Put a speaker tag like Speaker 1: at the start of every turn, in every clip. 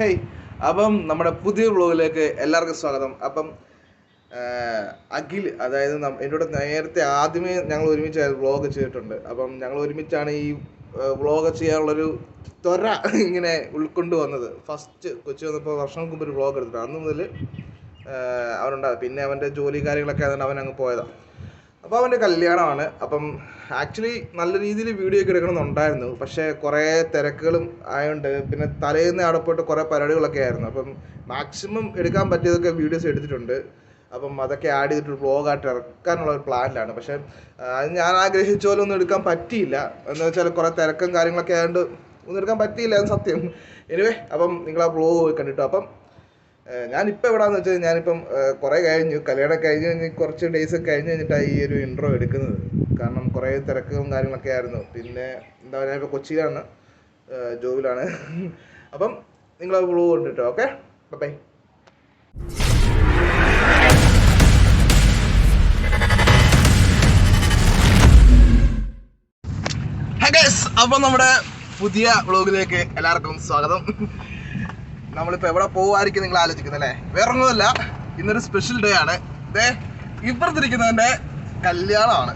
Speaker 1: Hey അപ്പം നമ്മുടെ പുതിയ വ്ളോഗിലേക്ക് എല്ലാവർക്കും സ്വാഗതം. അപ്പം അഖിൽ അതായത് എന്നോട് നേരത്തെ ആദ്യമേ ഞങ്ങൾ ഒരുമിച്ച് വ്ളോഗ് ചെയ്തിട്ടുണ്ട്. അപ്പം ഞങ്ങൾ ഒരുമിച്ചാണ് ഈ വ്ളോഗ് ചെയ്യാനുള്ളൊരു ത്വര ഇങ്ങനെ ഉൾക്കൊണ്ട് വന്നത്. ഫസ്റ്റ് കൊച്ചി വന്നപ്പോൾ വർഷങ്ങൾക്ക് മുമ്പ് ഒരു വ്ളോഗ് എടുത്തിട്ടുണ്ട് അന്ന് മുതൽ അവനുണ്ടാകും പിന്നെ അവന്റെ ജോലി കാര്യങ്ങളൊക്കെ ആയതുകൊണ്ട് അവൻ അങ്ങ് പോയതാണ് അപ്പോൾ അവന്റെ കല്യാണമാണ്. അപ്പം ആക്ച്വലി നല്ല രീതിയിൽ വീഡിയോ ഒക്കെ എടുക്കണമെന്നുണ്ടായിരുന്നു. പക്ഷേ കുറേ തിരക്കുകളും ആയതുകൊണ്ട് പിന്നെ തലേന്ന് അവിടെ പോയിട്ട് കുറേ പരിപാടികളൊക്കെ ആയിരുന്നു. അപ്പം മാക്സിമം എടുക്കാൻ പറ്റിയതൊക്കെ വീഡിയോസ് എടുത്തിട്ടുണ്ട്. അപ്പം അതൊക്കെ ആഡ് ചെയ്തിട്ട് വ്ളോഗായിട്ട് ഇറക്കാനുള്ള ഒരു പ്ലാനിലാണ് പക്ഷേ അത് ഞാൻ ആഗ്രഹിച്ച പോലെ ഒന്നും എടുക്കാൻ പറ്റിയില്ല. എന്ന് വെച്ചാൽ കുറേ തിരക്കും കാര്യങ്ങളൊക്കെ ആയതുകൊണ്ട് ഒന്നും എടുക്കാൻ പറ്റിയില്ല അത് സത്യം. എനിവേ അപ്പം നിങ്ങൾ ആ വ്ളോഗ് പോയി കണ്ടിട്ടോ. അപ്പം ഞാനിപ്പോൾ എവിടെയാന്ന് വെച്ചാൽ ഞാനിപ്പം കുറേ കഴിഞ്ഞു. കല്യാണം കഴിഞ്ഞ് കഴിഞ്ഞ് കുറച്ച് ഡേയ്സ് കഴിഞ്ഞ് കഴിഞ്ഞിട്ടാണ് ഈ ഒരു ഇൻട്രോ എടുക്കുന്നത്. കാരണം കുറേ തിരക്കും കാര്യങ്ങളൊക്കെ ആയിരുന്നു. പിന്നെ എന്താ പറയുക ഇപ്പോൾ കൊച്ചിയിലാണ്. ജോബിലാണ്. അപ്പം നിങ്ങൾ ആ വ്ളോഗ് കണ്ടിട്ടോ? ഓക്കെ? ബൈ അപ്പം നമ്മുടെ പുതിയ വ്ളോഗിലേക്ക് എല്ലാവർക്കും സ്വാഗതം. നമ്മളിപ്പോ എവിടെ പോവായിരിക്കും നിങ്ങൾ ആലോചിക്കുന്നത് അല്ലേ? വേറെ ഒന്നുമല്ല ഇന്നൊരു സ്പെഷ്യൽ ഡേ ആണ്. ദേ ഇപ്പുറത്തിരിക്കുന്നവന്റെ കല്യാണമാണ്.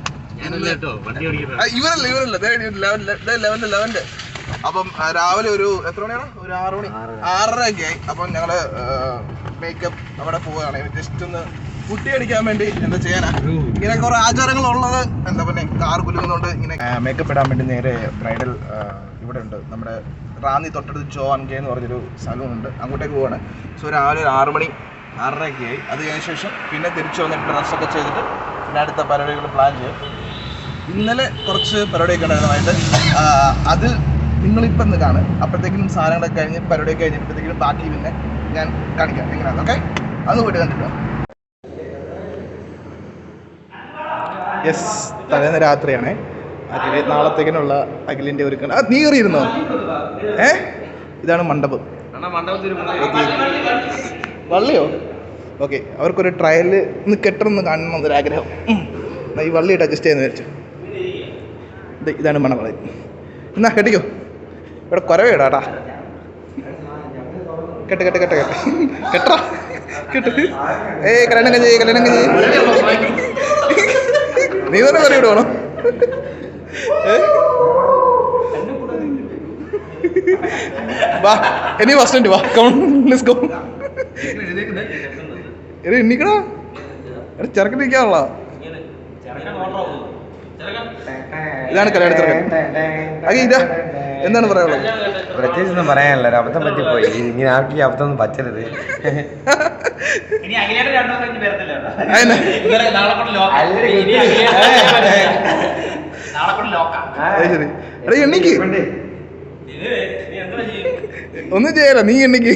Speaker 1: ഇവരല്ല ഇവരല്ല. ദേ ലെവൻ- ദേ ലെവന്റെ ലെവന്റെ അപ്പം രാവിലെ ഒരു എത്ര മണിയാണ്? ഒരു ആറ് മണി. ആറര ഒക്കെ ആയി. അപ്പം ഞങ്ങൾ മേക്കപ്പ് അവിടെ പോവുകയാണ്. ജസ്റ്റ് ഒന്ന് കുട്ടി അടിക്കാൻ വേണ്ടി എന്താ ചെയ്യാനാ? ഇങ്ങനെ കുറെ ആചാരങ്ങൾ ഉള്ളത് എന്താ പിന്നെ കാർ കുലുങ്ങുന്നോണ്ട് ഇങ്ങനെ മേക്കപ്പ് ഇടാൻ വേണ്ടി നേരെ ബ്രൈഡൽ ഇവിടെ ഉണ്ട്. നമ്മുടെ റാന്നി തൊട്ടടുത്ത് ജോ അൻകെ എന്ന് പറഞ്ഞൊരു സലൂൺ ഉണ്ട് അങ്ങോട്ടേക്ക് പോവാണ്. സോ രാവിലെ ഒരു ആറ് മണി ആറരയൊക്കെ ആയി. അത് കഴിഞ്ഞ ശേഷം പിന്നെ തിരിച്ചു വന്നിട്ട് ഡ്രസ്സൊക്കെ ചെയ്തിട്ട് പിന്നെ അടുത്ത പരിപാടികൾ പ്ലാൻ ചെയ്യും. ഇന്നലെ കുറച്ച് പരിപാടിയൊക്കെ ഉണ്ടായിരുന്നതായിട്ട് അത് നിങ്ങളിപ്പം ഇന്ന് കാണും. അപ്പോഴത്തേക്കും സാധനങ്ങളൊക്കെ കഴിഞ്ഞ് പരിപാടിയൊക്കെ കഴിഞ്ഞപ്പോഴത്തേക്കും ബാക്കി പിന്നെ ഞാൻ കാണിക്കാം. എങ്ങനെയാണ് ഓക്കെ അന്ന് പോയിട്ട് കണ്ടിട്ടോ യെസ് തലേന്ന് രാത്രിയാണ്. അതിൽ നാളത്തേക്കിനുള്ള അഖിലിന്റെ ഒരു ആ നീ കയറിയിരുന്നോ? ഏ? ഇതാണ് മണ്ഡപം. വള്ളിയോ? ഓക്കെ അവർക്കൊരു ട്രയൽ ഒന്ന് കെട്ടണമെന്ന് കാണണം എന്നൊരാഗ്രഹം ഈ വള്ളിയിട്ട് അഡ്ജസ്റ്റ് ചെയ്യുന്ന വിചാരിച്ചു ഇത് ഇതാണ് മണവള. എന്നാ കെട്ടിക്കോ. ഇവിടെ കുരവേടാട്ടാ കെട്ട് കെട്ട് കെട്ട് കെട്ട്. കെട്ടാ കെട്ട്. ഏയ് കല്യാണം കഞ്ഞി കല്യാണം കഞ്ഞി നീ തന്നെ കറി വിടുവാണോ? വാ ഇനി ഫസ്റ്റ് വാ. ലെറ്റ്സ് ഗോ എടാ എണ്ണിക്കടാ. എടാ ചെറുക്കൻ ഇരിക്കാനുള്ള. ഇതാണ് കല്യാണ ചെറുക്കൻ. അതെ ഇതാ. എന്താണ് പറയാനുള്ളത്?
Speaker 2: പ്രത്യേകിച്ചൊന്നും പറയാനില്ല. ഒരു അബദ്ധം പറ്റിപ്പോയി. ഇങ്ങനെ ആർക്കും ഈ അബദ്ധം ഒന്നും പറ്റരുത്.
Speaker 3: ഇനി ഇനി
Speaker 1: ശരി. എണ്ണിക്ക്? ഒന്നും ചെയ്യല നീ എണ്ണിക്ക്.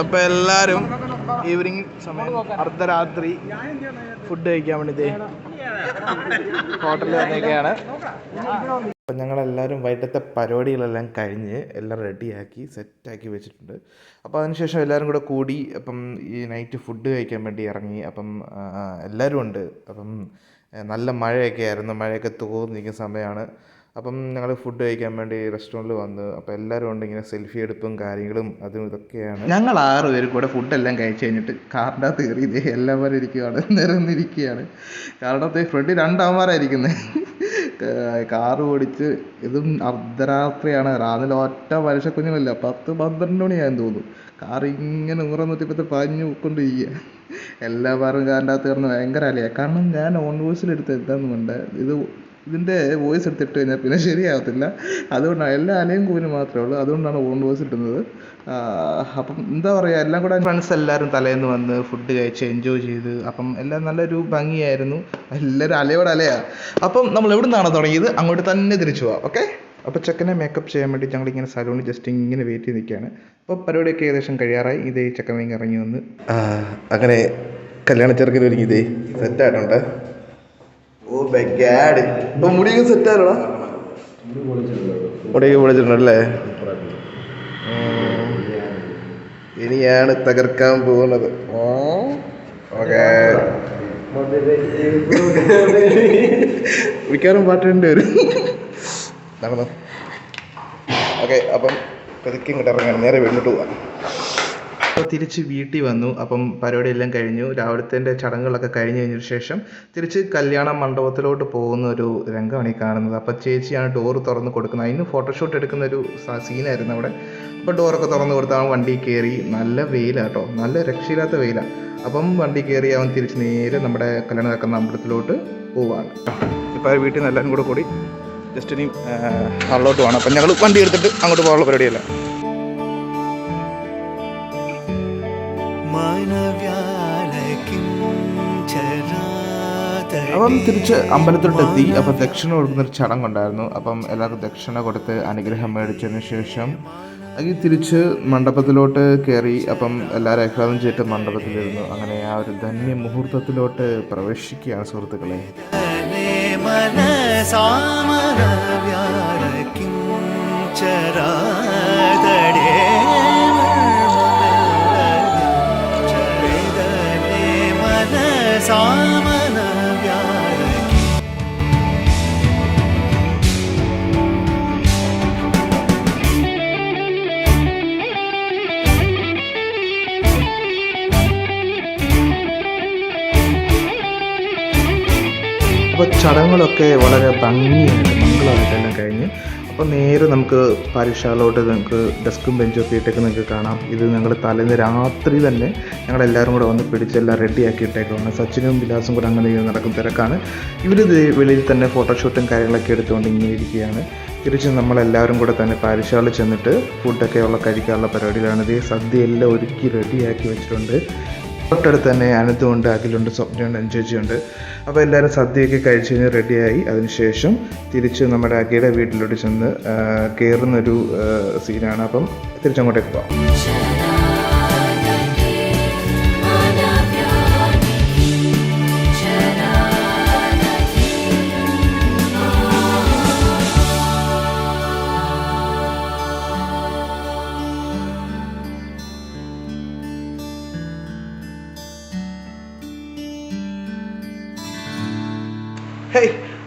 Speaker 1: അപ്പൊ എല്ലാരും ഈവനിങ് സമയം അർദ്ധരാത്രി ഫുഡ് കഴിക്കാൻ വേണ്ടി ദേ ഹോട്ടലിൽ വന്നേക്കാണ്. അപ്പം ഞങ്ങളെല്ലാവരും വൈകിട്ടത്തെ പരിപാടികളെല്ലാം കഴിഞ്ഞ് എല്ലാം റെഡിയാക്കി സെറ്റാക്കി വെച്ചിട്ടുണ്ട്. അപ്പോൾ അതിനുശേഷം എല്ലാവരും കൂടെ കൂടി അപ്പം ഈ നൈറ്റ് ഫുഡ് കഴിക്കാൻ വേണ്ടി ഇറങ്ങി. അപ്പം എല്ലാവരും ഉണ്ട്. അപ്പം നല്ല മഴയൊക്കെ ആയിരുന്നു. മഴയൊക്കെ തോന്നിരിക്കുന്ന സമയമാണ്. അപ്പം ഞങ്ങൾ ഫുഡ് കഴിക്കാൻ വേണ്ടി റെസ്റ്റോറന്റിൽ വന്ന് അപ്പോൾ എല്ലാവരും ഉണ്ട് ഇങ്ങനെ സെൽഫി എടുപ്പും കാര്യങ്ങളും അതും ഇതൊക്കെയാണ്. ഞങ്ങൾ ആറ് പേര് കൂടെ ഫുഡെല്ലാം കഴിച്ച് കഴിഞ്ഞിട്ട് കാറിന്റെ അകത്ത് കയറി ഇതേ എല്ലാവരും ഇരിക്കുകയാണ് നിരന്നിരിക്കുകയാണ് കാറിന്റെ അകത്ത് ഫ്രണ്ട് രണ്ടാമാരായിരിക്കുന്നത് കാറ് ഓടിച്ച് ഇതും അർദ്ധരാത്രിയാണ്. റാന്നിൽ ഒറ്റ മനുഷ്യക്കുഞ്ഞുങ്ങളില്ല പത്ത് പന്ത്രണ്ട് മണിയായെന്ന് തോന്നുന്നു. കാർ ഇങ്ങനെ ഉറന്നിട്ട് ഇപ്പോഴത്തെ പാഞ്ഞു കൊണ്ടിരിക്കുക എല്ലാവരും കാറിന്റെ അകത്ത് കിടന്ന് ഭയങ്കര അലയാണ് കാരണം ഞാൻ ഓൺ വോയിസിൽ എടുത്ത് എന്താണെന്നുണ്ട് ഇത് ഇതിന്റെ വോയിസ് എടുത്തിട്ട് കഴിഞ്ഞാൽ പിന്നെ ശരിയാവത്തില്ല. അതുകൊണ്ടാണ് എല്ലാ അലയും കൂവിന് മാത്രമേ ഉള്ളൂ. അതുകൊണ്ടാണ് ഓൺ വോയിസ് ഇടുന്നത്. അപ്പം എന്താ പറയുക എല്ലാം കൂടെ ഫ്രണ്ട്സ് എല്ലാവരും തലേന്ന് വന്ന് ഫുഡ് കഴിച്ച് എൻജോയ് ചെയ്ത് അപ്പം എല്ലാം നല്ലൊരു ഭംഗിയായിരുന്നു. എല്ലാവരും അലയോട് അലയാ. അപ്പം നമ്മൾ എവിടെ നിന്നാണ് തുടങ്ങിയത്? അങ്ങോട്ട് തന്നെ തിരിച്ചു പോവാം. ഓക്കെ അപ്പോൾ ചെക്കനെ മേക്കപ്പ് ചെയ്യാൻ വേണ്ടി ഞങ്ങൾ ഇങ്ങനെ സലൂണിൽ ജസ്റ്റ് ഇങ്ങനെ വെയിറ്റ് ചെയ്ത് നിൽക്കുകയാണ്. അപ്പോൾ പരിപാടിയൊക്കെ ഏകദേശം കഴിയാറായി. ഇതേ ചെക്കൻ ഇറങ്ങി വന്ന്. അങ്ങനെ കല്യാണ ചെറുക്കൻ ഒരുങ്ങി ഇതേ. സെറ്റായിട്ടുണ്ട് ഓ ബെഗാഡ് ഇപ്പൊ മുടിയൊക്കെ സെറ്റ് ആണോടാ മുടിയൊക്കെ പൊളിച്ചിട്ടുണ്ടല്ലേ. ഇനിയാണ് തകർക്കാൻ പോകുന്നത്. ഓക്കെ. മിക്കവാറും പാട്ടുണ്ട് വരും. നടന്നു. ഓക്കെ അപ്പം പതുക്കെ ഇങ്ങോട്ട് ഇറങ്ങാൻ. നേരെ വീട്ടിലോട്ട് പോവാം. അപ്പോൾ തിരിച്ച് വീട്ടിൽ വന്നു. അപ്പം പരിപാടി എല്ലാം കഴിഞ്ഞു. രാവിലത്തെ ചടങ്ങുകളൊക്കെ കഴിഞ്ഞ് കഴിഞ്ഞതിന് ശേഷം തിരിച്ച് കല്യാണ മണ്ഡപത്തിലോട്ട് പോകുന്ന ഒരു രംഗമാണ് ഈ കാണുന്നത്. അപ്പോൾ ചേച്ചിയാണ് ഡോറ് തുറന്ന് കൊടുക്കുന്നത്. അതിന് ഫോട്ടോഷൂട്ട് എടുക്കുന്ന ഒരു സീനായിരുന്നു അവിടെ. അപ്പോൾ ഡോറൊക്കെ തുറന്ന് കൊടുത്താൽ അവൻ വണ്ടി കയറി. നല്ല വെയിലാണ് കേട്ടോ നല്ല രക്ഷയില്ലാത്ത വെയിലാണ് അപ്പം വണ്ടി കയറി അവൻ തിരിച്ച് നേരെ നമ്മുടെ കല്യാണം നടക്കുന്ന അമ്പലത്തിലോട്ട് പോവാണ്. ഇപ്പോൾ വീട്ടിൽ നിന്ന് എല്ലാവരും കൂടെ കൂടി ജസ്റ്റ് ഇനി ആളിലോട്ട് പോകണം അപ്പം ഞങ്ങൾ വണ്ടി എടുത്തിട്ട് അങ്ങോട്ട് പോകാനുള്ള പരിപാടിയല്ല. അപ്പം തിരിച്ച് അമ്പലത്തിലോട്ട് എത്തി അപ്പം ദക്ഷിണ കൊടുക്കുന്ന ഒരു ചടങ്ങുണ്ടായിരുന്നു അപ്പം എല്ലാവർക്കും ദക്ഷിണ കൊടുത്ത് അനുഗ്രഹം മേടിച്ചതിന് ശേഷം അത് തിരിച്ച് മണ്ഡപത്തിലോട്ട് കയറി അപ്പം എല്ലാവരും ആഹ്ലാദം ചെയ്തിട്ട് മണ്ഡപത്തിലിരുന്നു അങ്ങനെ ആ ഒരു ധന്യ മുഹൂർത്തത്തിലോട്ട് പ്രവേശിക്കുകയാണ് സുഹൃത്തുക്കളെ അപ്പോൾ ചടങ്ങുകളൊക്കെ വളരെ ഭംഗിയായിട്ട് തന്നെ കഴിഞ്ഞ് അപ്പോൾ നേരെ നമുക്ക് പരീക്ഷകളോട്ട് നിങ്ങൾക്ക് ഡെസ്കും ബെഞ്ചും ഒക്കെ ഇട്ടേക്ക് നിങ്ങൾക്ക് കാണാം. ഇത് ഞങ്ങൾ തലേന്ന് രാത്രി തന്നെ ഞങ്ങളെല്ലാവരും കൂടെ വന്ന് പിടിച്ചെല്ലാം റെഡിയാക്കി ഇട്ടേക്കാണ് സച്ചിനും വിലാസും കൂടെ അങ്ങനെ ഇങ്ങനെ നടക്കും തിരക്കാണ്. ഇവർ വെളിയിൽ തന്നെ ഫോട്ടോഷൂട്ടും കാര്യങ്ങളൊക്കെ എടുത്തുകൊണ്ട് ഇങ്ങനെ ഇരിക്കുകയാണ്. തിരിച്ച് നമ്മളെല്ലാവരും കൂടെ തന്നെ പാരിഷാളിൽ ചെന്നിട്ട് ഫുഡൊക്കെ ഉള്ള കഴിക്കാനുള്ള പരിപാടിയിലാണ് ഇതേ സദ്യ എല്ലാം ഒരുക്കി റെഡിയാക്കി വെച്ചിട്ടുണ്ട്. തൊട്ടടുത്ത് തന്നെ അനന്തുണ്ട് അഖിലുണ്ട് സ്വപ്നയുണ്ട് അനുചേച്ചിയുണ്ട് അപ്പോൾ എല്ലാവരും സദ്യയൊക്കെ കഴിച്ച് കഴിഞ്ഞ് റെഡിയായി അതിനുശേഷം തിരിച്ച് നമ്മുടെ അഖിയുടെ വീട്ടിലോട്ട് ചെന്ന് കയറുന്നൊരു സീനാണ് അപ്പം തിരിച്ചങ്ങോട്ടേക്ക് പോകാം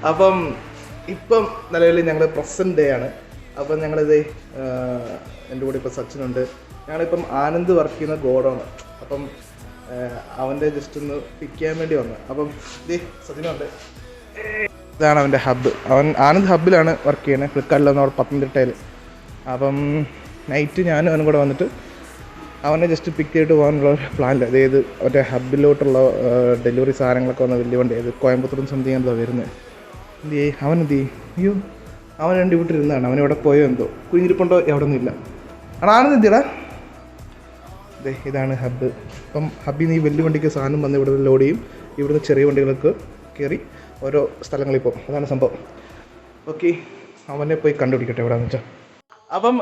Speaker 1: അപ്പം ഇപ്പം നിലവിൽ ഞങ്ങൾ പ്രസന്റ് ഡേ ആണ്. അപ്പം ഞങ്ങളിത് എന്റെ കൂടെ ഇപ്പോൾ സച്ചിനുണ്ട് ഞങ്ങളിപ്പം ആനന്ദ് വർക്ക് ചെയ്യുന്ന ഗോഡാണ്. അപ്പം അവന്റെ ജസ്റ്റ് ഒന്ന് പിക്ക് ചെയ്യാൻ വേണ്ടി വന്നു. അപ്പം ദേ സച്ചിനുണ്ട് ഇതാണ് അവന്റെ ഹബ്ബ് അവൻ ആനന്ദ് ഹബ്ബിലാണ് വർക്ക് ചെയ്യുന്നത്. ഫ്ലിപ്കാർട്ടിലൊന്നും അവിടെ പത്തനംതിട്ടയിൽ. അപ്പം നൈറ്റ് ഞാനും അവനും കൂടെ വന്നിട്ട് അവനെ ജസ്റ്റ് പിക്ക് ചെയ്തിട്ട് പോകാനുള്ള പ്ലാനില്ല അതായത് മറ്റേ ഹബിലോട്ടുള്ള ഡെലിവറി സാധനങ്ങളൊക്കെ വന്ന വലിയ വണ്ടി അത് കോയമ്പത്തൂരും സംതിങ് എന്തോ വരുന്നത് എന്ത് ചെയ്യും? അവൻ എന്ത് ചെയ്യും? അയ്യോ അവൻ രണ്ട് വീട്ടിലിരുന്നാണ് അവൻ എവിടെ പോയോ എന്തോ. കുഞ്ഞിരിപ്പുണ്ടോ? എവിടെ ഒന്നും ഇല്ല ആണാണെന്ന് എന്തിടാ അതെ ഇതാണ് ഹബ്ബ്. അപ്പം ഹബ്ബിൽ നിന്ന് ഈ വലിയ വണ്ടിക്ക് സാധനം വന്ന് ഇവിടെ ലോഡ് ചെയ്യും. ഇവിടുന്ന് ചെറിയ വണ്ടികൾക്ക് കയറി ഓരോ സ്ഥലങ്ങളിൽ പോകും. അതാണ് സംഭവം. ഓക്കെ അവനെ പോയി കണ്ടുപിടിക്കട്ടെ എവിടെയാണെന്ന് വെച്ചാൽ അപ്പം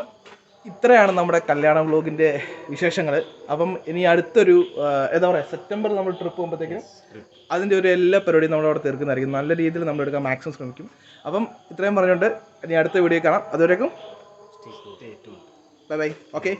Speaker 1: ഇത്രയാണ് നമ്മുടെ കല്യാണ വ്ലോഗിന്റെ വിശേഷങ്ങൾ അപ്പം ഇനി അടുത്തൊരു എന്താ പറയുക സെപ്റ്റംബർ നമ്മൾ ട്രിപ്പ് പോകുമ്പോഴത്തേക്കും അതിന്റെ ഒരു എല്ലാ പരിപാടിയും നമ്മൾ അവിടെ തീർക്കുന്നതായിരിക്കും. നല്ല രീതിയിൽ നമ്മൾ എടുക്കാൻ മാക്സിമം ശ്രമിക്കും. അപ്പം ഇത്രയും പറഞ്ഞുകൊണ്ട് ഇനി അടുത്ത വീഡിയോ കാണാം. അതുവരേക്കും ബൈ ബൈ ഓക്കെ